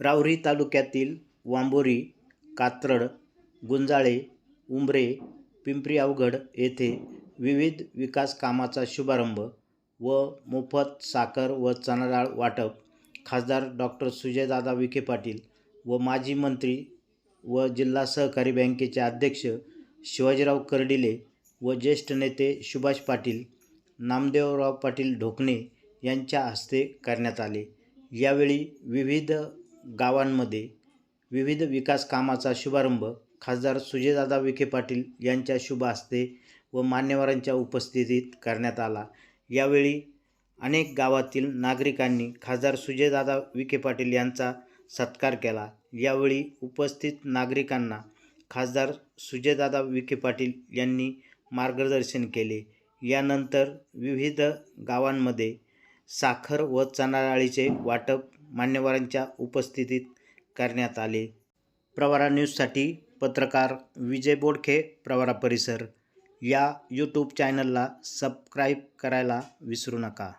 राहुरी तालुक्यातील वांबोरी कात्रड गुंजाळे उंबरे पिंपरी अवघड येथे विविध विकास कामाचा शुभारंभ व मोफत साखर व चणाडाळ वाटप खासदार डॉक्टर सुजयदादा विखे पाटील व माजी मंत्री व जिल्हा सहकारी बँकेचे अध्यक्ष शिवाजीराव कर्डिले व ज्येष्ठ नेते सुभाष पाटील नामदेवराव पाटील ढोकणे यांच्या हस्ते करण्यात आले. यावेळी विविध गावांमध्ये विविध विकास कामाचा शुभारंभ खासदार सुजयदादा विखे पाटील यांच्या शुभ हस्ते व मान्यवरांच्या उपस्थितीत करण्यात आला. यावेळी अनेक गावातील नागरिकांनी खासदार सुजयदादा विखे पाटील यांचा सत्कार केला. यावेळी उपस्थित नागरिकांना खासदार सुजयदादा विखे पाटील यांनी मार्गदर्शन केले. यानंतर विविध गावांमध्ये साखर व चणाडाळीचे वाटप मान्यवरांच्या उपस्थितीत करण्यात आले. प्रवारा न्यूजसाठी पत्रकार विजय बोडखे प्रवारा परिसर. या यूट्यूब चॅनलला सबस्क्राईब करायला विसरू नका.